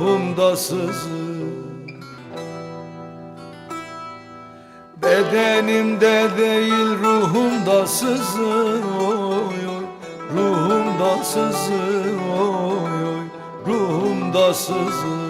Ruhumda sızı Bedenimde değil ruhumda sızı oy oy Ruhumda sızı oy oy Ruhumda sızı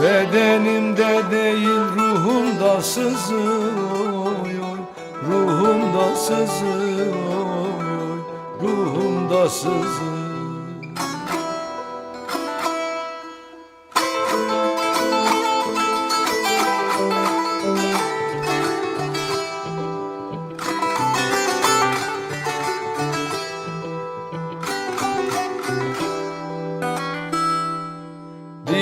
Bedenimde değil ruhumda sızı oy oy. Ruhumda sızı oy oy. Ruhumda sızı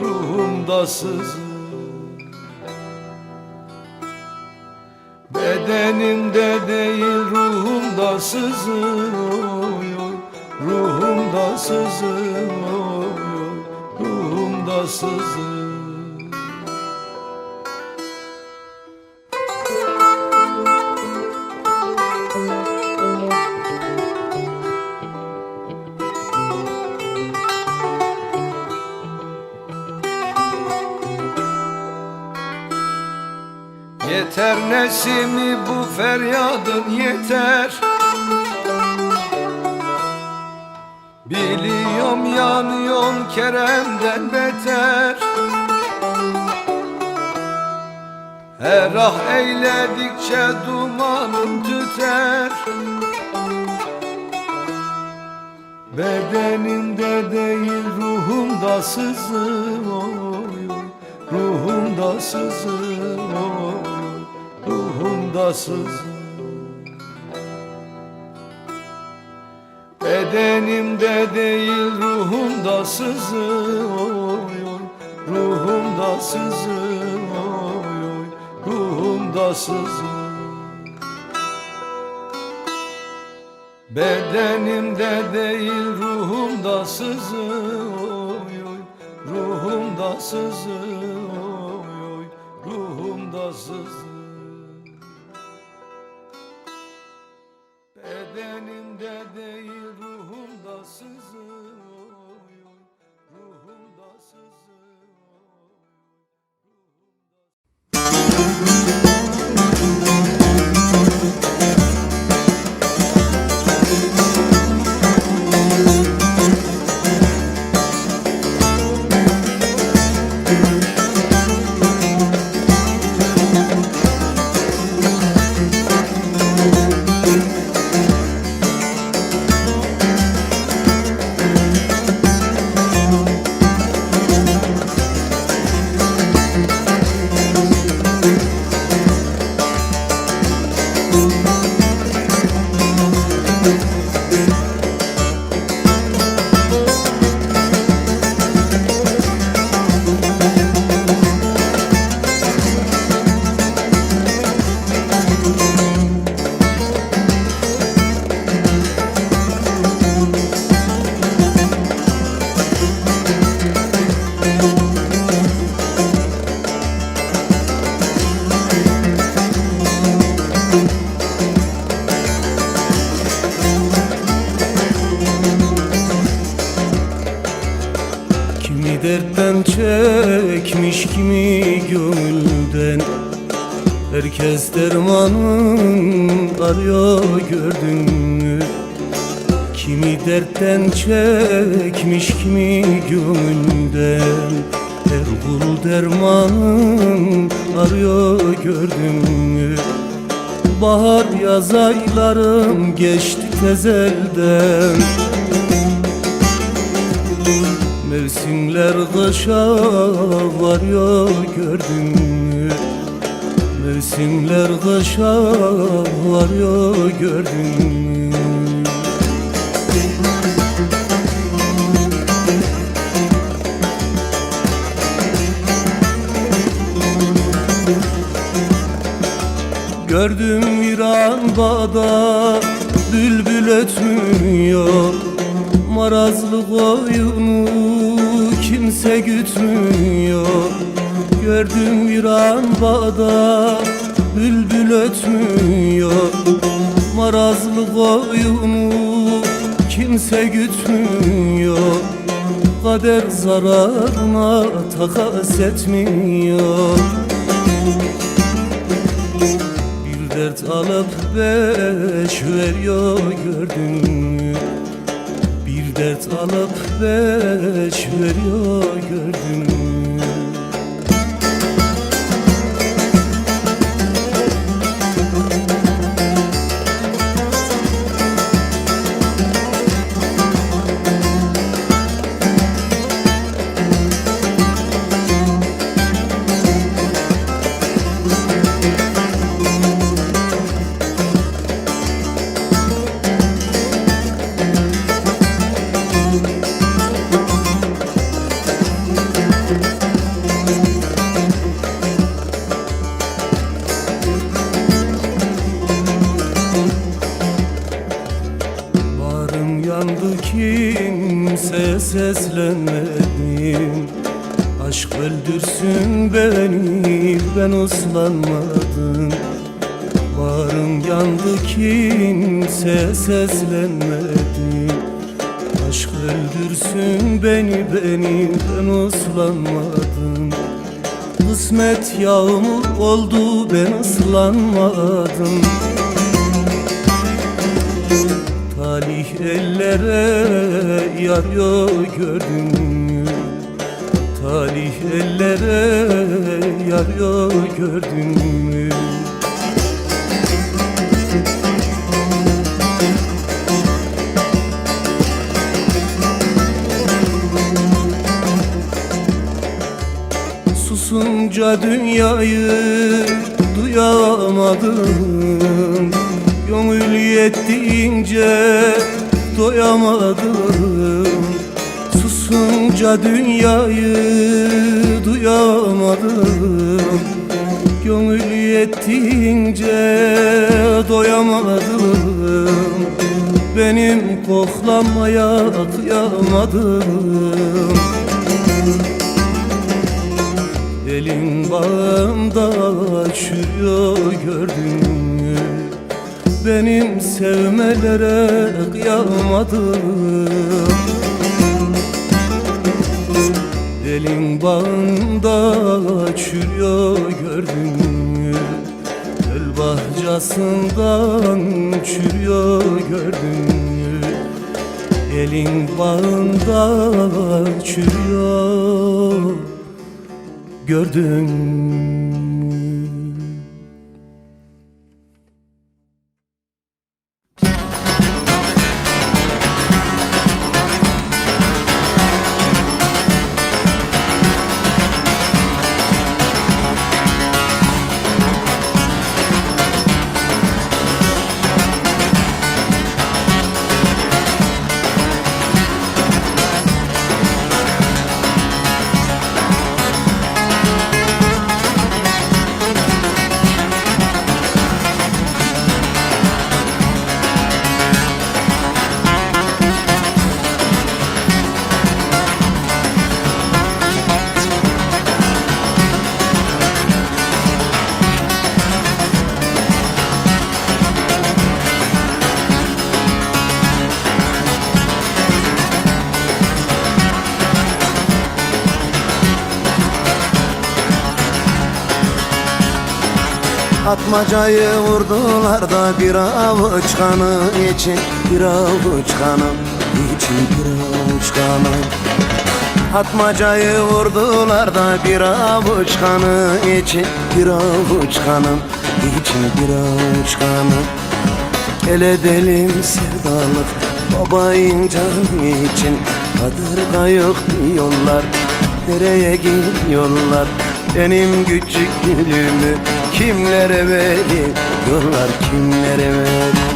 Ruhumda sızı Bedenimde değil ruhumda sızı oy oy Ruhumda sızı oy oy Ruhumda sızı Yeter nesimi bu feryadın yeter. Biliyorum yanıyorsun Kerem'den beter. Her ah eyledikçe dumanım tüter. Bedenimde değil ruhumda sızı oy Ruhumda sızı oy oy Sızı Bedenimde değil ruhumda sızı oy oy. Ruhumda oy ruhumda sızır Bedenimde değil ruhumda oy ruhumda oy ruhumda sızır Bedenimde değil ruhumda sızır oy oy. Ruhumda Herkes dermanın arıyor gördün mü? Kimi dertten çekmiş kimi gönülden. Her kul dermanın arıyor gördün mü? Bahar yaz aylarım geçti tezelden. Mevsimler kışa varıyor gördün mü? Mevsimler kışa varıyor gördün mü? Gördüm viran bağda bülbül ötmüyor Marazlı koyunu kimse gütmüyor Gördüm viran bağda bülbül ötmüyor. Marazlı koyunu kimse gütmüyor. Kader zararına takas etmiyor. Bir dert alıp beş veriyor gördün mü? Bir dert alıp beş veriyor gördün seslenmedim Aşk öldürsün beni ben uslanmadım Barım yandı kimse seslenmedim Aşk öldürsün beni beni ben uslanmadım Kısmet yağmur oldu ben ıslanmadım Talih ellere yarıyor gördün mü? Talih ellere yarıyor gördün mü? Susunca dünyayı duyamadım Gönül yettiğince doyamadım. Sus Susunca dünyayı duyamadım. Gönül yettiğince doyamadım. Benim koklamaya kıyamadım. Elin bağımda çürüyor gördün mü? Benim sevmelere kıyamadım Elin bağında çürüyor gördün mü? Bahçasından çürüyor gördün mü? Elin bağında çürüyor gördün mü? Atmacayı vurdular da bir avuç kanı için Bir avuç kanım için bir avuç kanım Atmacayı vurdular da bir avuç kanı için Bir avuç kanım için bir avuç kanım El edelim sevdalık babayın canı için Kadırga yok diyorlar nereye gidiyorlar? Benim küçük gülümü kimlere veriyorlar kimlere veriyorlar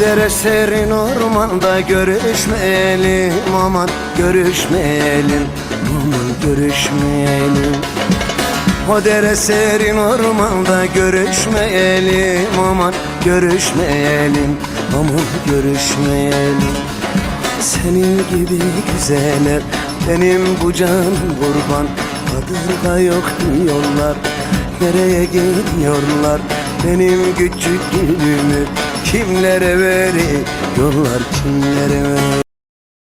dere serin ormanda görüşmeyelim aman görüşmeyelim aman görüşmeyelim. O dere serin ormanda görüşmeyelim aman görüşmeyelim aman görüşmeyelim. Senin gibi güzeller benim bu canım kurban. Kadırga yok diyorlar nereye gidiyorlar? Benim küçük gülümü kimlere veriyorlar kimlere veriyorlar